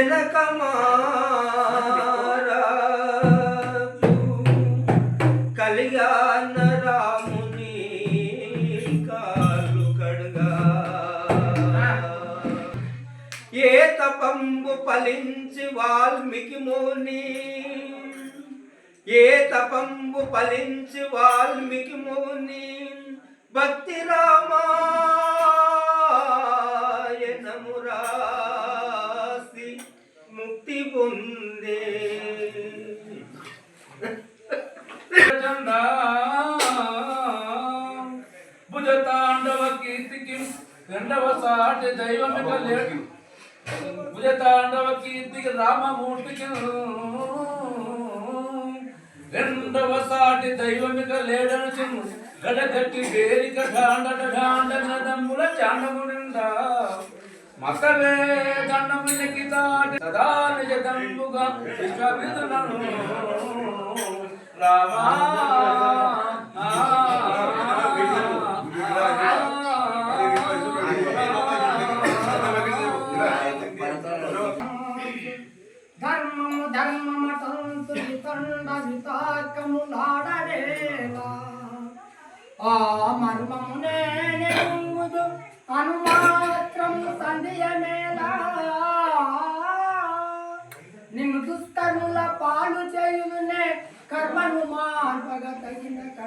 జనకమారాజు కళ్యాణ రాముని కాలు కడగా. ఏ తపంబు ఫలించి వాల్మీకి ముని? ఏ తపంబు ఫలించి వాల్మీకి ముని? భక్తి రామా సాటి దైవమిక లేడు భుజతాండవ కీర్తికి రామమూర్తికి రెండవ సాటి దైవమిక లేడను చిన్ను గడగట్టి వేరిక ఢాండ ఢాండ నదమ్ముల చాండము నిండా. మతవే దండములకి తాటి సదా నిజ దంబుగా విశ్వవిధులను రామా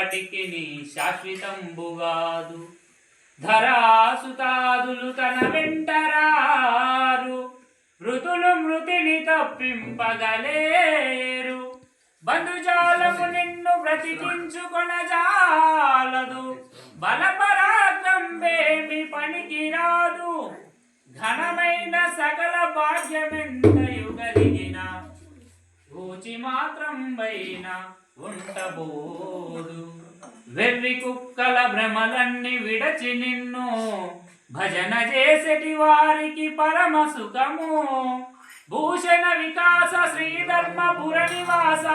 ఎప్పటికి శాశ్వతంబుగాదు. ధరాసుతాదులు తన వెంటరారు. మృతులు మృతిని తప్పింపగలేరు. బంధుజాలము నిన్ను బ్రతికించుకొనజాలదు. బలపరాక్రమేమి పనికిరాదు. ఘనమైన సకల భాగ్యమెంతయు కలిగిన. రుచి మాత్రం పైన ఉండబోదు. వెర్రి కుక్కల భ్రమలన్నీ విడచి నిన్ను. భజన చేసేటి వారికి పరమ సుఖము. భూషణ వికాస శ్రీధర్మపుర నివాస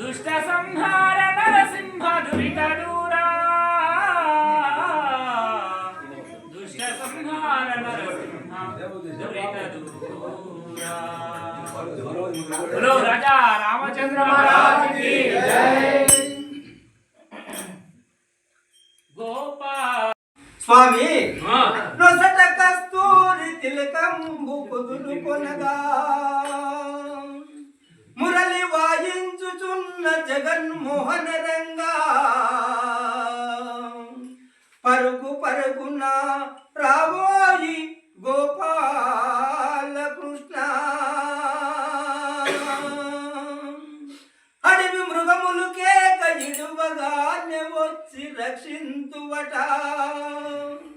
దుష్ట సంహార నరసింహ దురిత దూరా. దుష్ట సంహార నరసింహ దురిత దూరా. రాజా రామచంద్ర మహారాజు స్వామి నొసట కస్తూరి తిలకంబు కుదురు కొనగా. మురళి వాయించుచున్న జగన్మోహన రంగా. పరుగు పరుగున రాబోయి గోపాల రక్షింతువట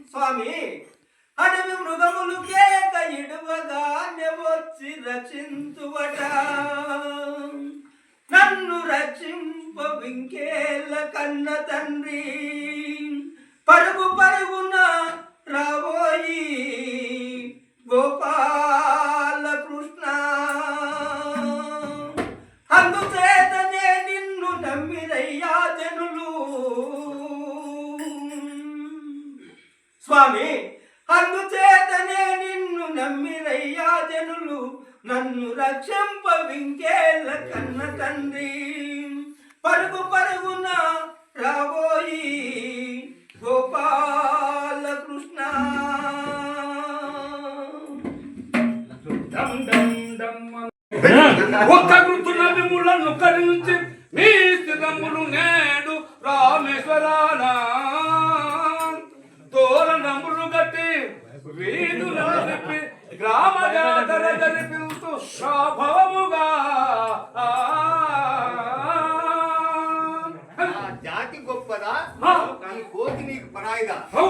స్వామి అడవి మృగములు కేక ఇడువగానే వచ్చి రక్షింతువట నన్ను రక్షింప వింకేల కన్న తండ్రి. పరుగు పరుగున రావు స్వామి అందుచేతనే నిన్ను నమ్మిరయ్యా జనులు నన్ను రక్షింప వింకేళ్ళ కన్న తండ్రి. పరుగు పరుగున రాబోయి గోపాల కృష్ణ ఒక్క గుర్తు నమ్మి ముళ్ళ నొక్కడి నుంచి మీ స్థిరములు నేడు రామేశ్వరానా తిప్పి గ్రామ జాతర జరిపిస్తూ స్వభావముగా ఆ జాతి గొప్పదా. కానీ కోతి నీకు పరాయిదా? హౌ.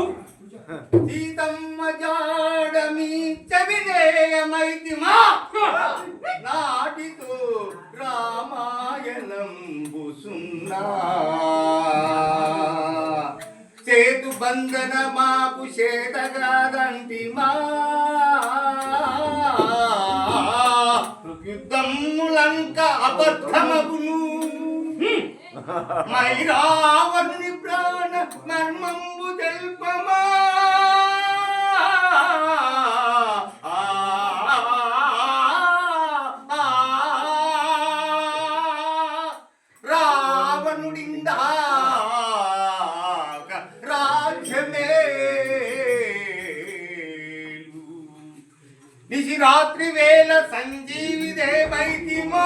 బంధన మాకు చేతగాదంటి యుద్ధములంక అబద్ధమగును. మైరావణి ప్రాణ మర్మంబు తెల్పమా? వేళ సంజీవి దేవైతిమా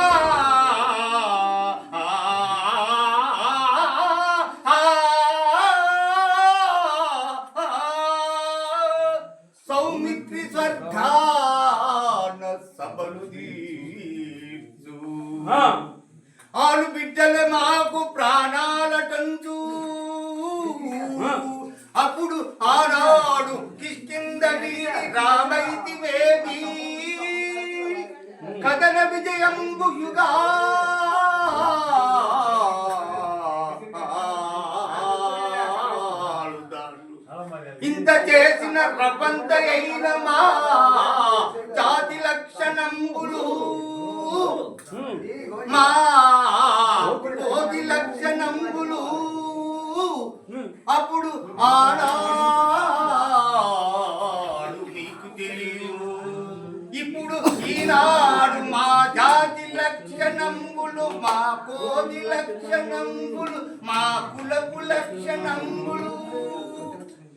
సౌమిత్రి స్వర్గాన సభలు తీర్చు. ఆ, ఆలు బిడ్డల మాకు ప్రాణాలటంచు. అప్పుడు ఆనాడు కిష్కిందని రామైతి వేది కథన విజయంబు యుగా. ఇంత చేసిన ప్రపంచ అయిన మా మా కోటి లక్షణంబులు మా కులపు లక్షణంబులు.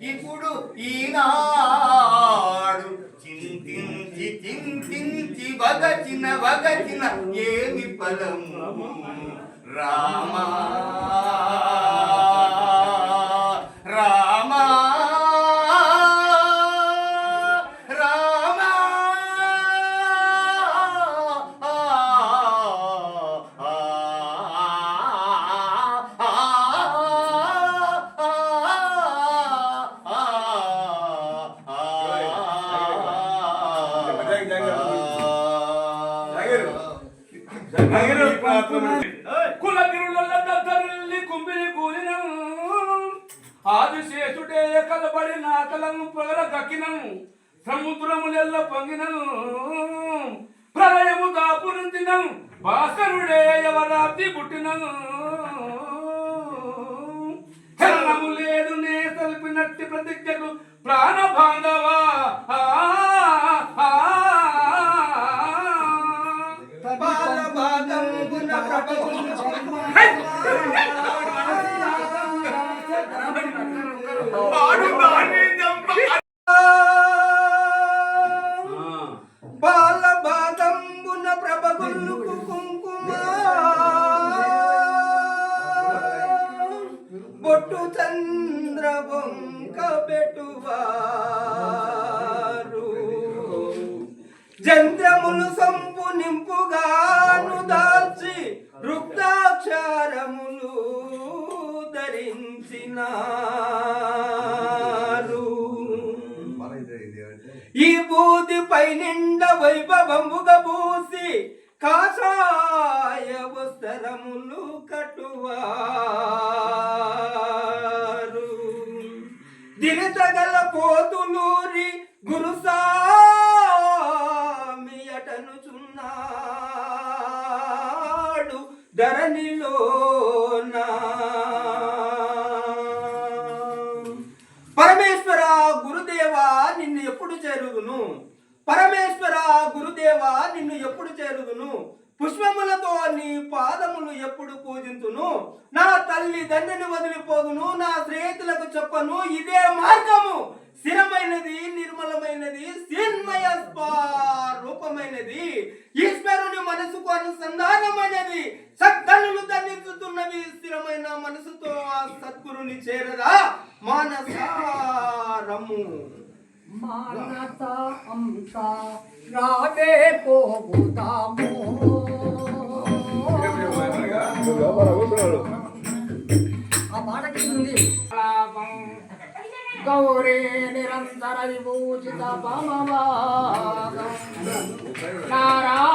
ఇప్పుడు ఈనాడు చింతించి చింతించి వగచిన వగచిన ఏమి పదము రామా కులగిరుల దద్దరిల్లి కుంభిని కూలిన ఆదిశేషుడే కలబడి నాకలను పొగల కక్కినను సముద్రములెల్ల పొంగినను ప్రళయము దాపునందినను భాస్కరుడే ఎవరాబ్ది పుట్టినను చలనము లేదు నే తలిపినట్టి ప్రతిజ్ఞకు ప్రాణ బాంధవా ఆ, ఆ, ఆ. బాలబాదంబున ప్రభగులు బాలబాదంబున ప్రభగుల్లుకు కుంకుమ. బొట్టు చంద్ర బొంక బెటువారు జంధ్రములు సంపు నింపుగాను దాల్చి రుక్తాక్షరములు ధరించినారు ఈ బూదిపై నిండ వైభవముగా పూసి కాషాయ వస్త్రములు కట్టువారు. దినతగల పోతులూరి ఎప్పుడు నా తల్లిదండ్రిని వదిలిపోదును నా స్నేహితులకు చెప్పను ఇదే మార్గము. స్థిరమైనది నిర్మలమైనది స్థిన్మయ రూపమైనది ఈశ్వరుని మనసుకు అనుసంధానమైనది. సద్దనులు దండించుతున్నవి స్థిరమైన మనసుతో ఆ సద్గురుని చేరదా మానసారము. మానస అంశ రావే పోగుతాము ఆ పాటకి ఉంది గౌరీ నిరంతర విభూషిత పమవాగం నారాయణ